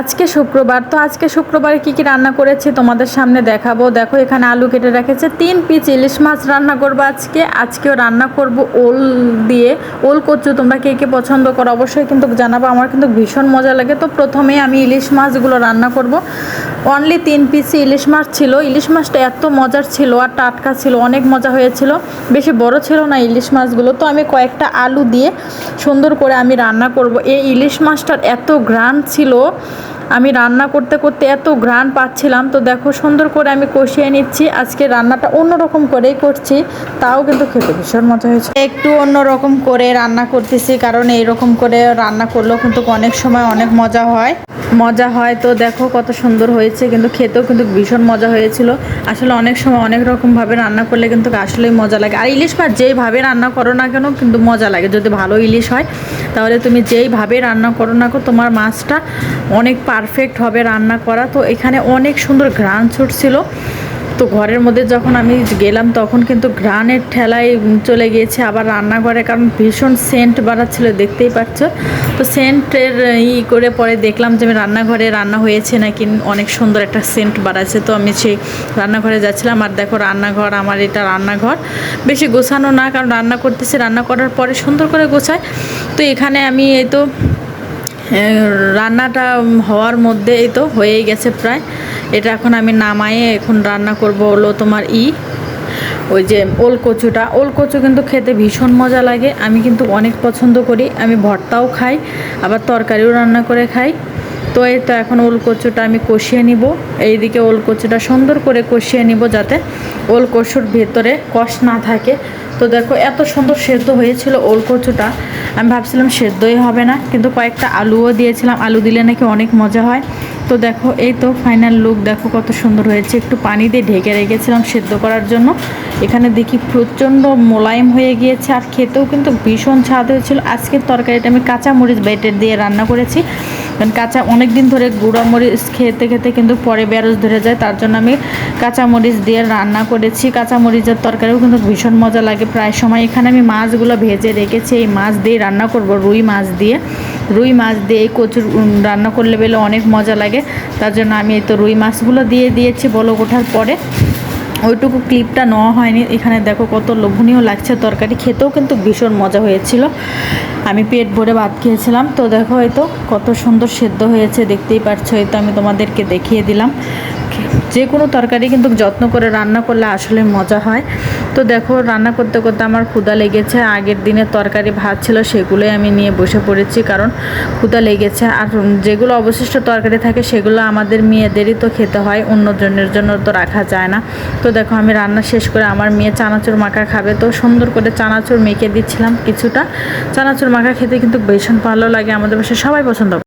আজকে শুক্রবার, তো আজকে শুক্রবারে কি কি রান্না করেছি তোমাদের সামনে দেখাবো। দেখো, এখানে আলু কেটে রেখেছে, তিন পিচ ইলিশ মাছ রান্না করব আজকে। আজকেও রান্না করব ওল দিয়ে। ওল কচু তোমরা কে কে পছন্দ করো অবশ্যই কিন্তু জানাব, আমার কিন্তু ভীষণ মজা লাগে। তো প্রথমেই আমি ইলিশ মাছগুলো রান্না করব। অনলি তিন পিস ইলিশ মাছ ছিল। ইলিশ মাছটা এত মজার ছিল আর টাটকা ছিল, অনেক মজা হয়েছিল। বেশি বড় ছিল না ইলিশ মাছগুলো। তো আমি কয়েকটা আলু দিয়ে সুন্দর করে আমি রান্না করব। এই ইলিশ মাছটার এত গ্রান ছিল আমি রান্না করতে করতে এত ঘ্রাণ পাচ্ছিলাম, তো দেখো সুন্দর করে আমি কষিয়ে নিচ্ছি। আজকে রান্নাটা অন্যরকম করেই করছি, তাও কিন্তু খেতে ভীষণ মজা হয়েছে। একটু অন্যরকম করে রান্না করতেছি, কারণ এইরকম করে রান্না করলেও কিন্তু অনেক সময় অনেক মজা হয়। মজা হয় তো দেখো কত সুন্দর হয়েছে, কিন্তু খেতেও কিন্তু ভীষণ মজা হয়েছিল। আসলে অনেক সময় অনেক রকমভাবে রান্না করলে কিন্তু আসলেই মজা লাগে। আর ইলিশ মাছ যেইভাবে রান্না করো না কেন, কিন্তু মজা লাগে। যদি ভালো ইলিশ হয়, তাহলে তুমি যেইভাবে রান্না করো না তোমার মাছটা অনেক পারফেক্ট হবে রান্না করা। তো এখানে অনেক সুন্দর ঘ্রাণ ছুটছিল। তো ঘরের মধ্যে যখন আমি গেলাম, তখন কিন্তু ঘ্রাণের ঠেলায় চলে গিয়েছে আবার রান্নাঘরে, কারণ ভীষণ সেন্ট বাড়াচ্ছিল, দেখতেই পাচ্ছ। তো সেন্টের ই করে পরে দেখলাম যে আমি রান্নাঘরে রান্না হয়েছে নাকি, অনেক সুন্দর একটা সেন্ট বাড়াচ্ছে। তো আমি সেই রান্নাঘরে যাচ্ছিলাম, আর দেখো রান্নাঘর, আমার এটা রান্নাঘর। বেশি গোছানো না, কারণ রান্না করতেছি, রান্না করার পরে সুন্দর করে গোছায়। তো এখানে আমি এই তো রান্নাটা হওয়ার মধ্যে এই তো হয়েই গেছে প্রায়। এটা এখন আমি নামায়ে এখন রান্না করব হলো তোমার ই, ওই যে ওল কচুটা ওল কচু কিন্তু খেতে ভীষণ মজা লাগে। আমি কিন্তু অনেক পছন্দ করি। আমি ভর্তাও খাই, আবার তরকারিও রান্না করে খাই। তো এই তো এখন ওল কচুটা আমি কষিয়ে নিব। এইদিকে ওল কচুটা সুন্দর করে কষিয়ে নিব যাতে ওল কচুর ভেতরে কষ না থাকে। তো দেখো এত সুন্দর সেদ্ধ হয়েছিল ওল কচুটা আমি ভাবছিলাম সেদ্ধই হবে না, কিন্তু কয়েকটা আলুও দিয়েছিলাম। আলু দিলে নাকি অনেক মজা হয়। তো দেখো, এই তো ফাইনাল লুক দেখো কত সুন্দর হয়েছে। একটু পানি দিয়ে ঢেকে রেখেছিলাম সেদ্ধ করার জন্য। এখানে দেখি প্রচণ্ড মোলায়েম হয়ে গিয়েছে, আর খেতেও কিন্তু ভীষণ স্বাদ হয়েছিল। আজকের তরকারিটা আমি কাঁচা মরিচ বেটের দিয়ে রান্না করেছি। কারণ কাঁচা অনেক দিন ধরে গুঁড়া মরিচ খেতে খেতে কিন্তু পরে বেরোজ ধরে যায়, তার জন্য আমি কাঁচা মরিচ দিয়ে রান্না করেছি। কাঁচা মরিচের তরকারিও কিন্তু ভীষণ মজা লাগে। প্রায় সময় এখানে আমি মাছগুলো ভেজে রেখেছি, এই মাছ দিয়ে রান্না করব, রুই মাছ দিয়ে। রুই মাছ দিয়ে কচুর রান্না করলে বেলে অনেক মজা লাগে। তার জন্য আমি এই তো রুই মাছগুলো দিয়ে দিয়েছি বলক ওঠার পরে। ওইটুকু ক্লিপটা নেওয়া হয়নি। এখানে দেখো কত লোভনীয় লাগছে তরকারি। খেতেও কিন্তু ভীষণ মজা হয়েছিল। আমি পেট ভরে ভাত খেয়েছিলাম। তো দেখো হয়তো কত সুন্দর সেদ্ধ হয়েছে, দেখতেই পারছ। হয়তো আমি তোমাদেরকে দেখিয়ে দিলাম। যে কোনো তরকারি কিন্তু যত্ন করে রান্না করলে আসলে মজা হয়। তো দেখো, রান্না করতে করতে আমার ক্ষুদা লেগেছে। আগের দিনের তরকারি ভাত ছিল সেগুলোই আমি নিয়ে বসে পড়েছি কারণ ক্ষুদা লেগেছে। আর যেগুলো অবশিষ্ট তরকারি থাকে সেগুলো আমাদের মেয়েদেরই তো খেতে হয়, অন্যজনের জন্য তো রাখা যায় না। তো দেখো, আমি রান্না শেষ করে আমার মেয়ে চানাচুর মাখা খাবে। তো সুন্দর করে চানাচুর মেখে দিচ্ছিলাম কিছুটা। চানাচুর মাখা খেতে কিন্তু ভীষণ ভালো লাগে। আমাদের বাসায় সবাই পছন্দ।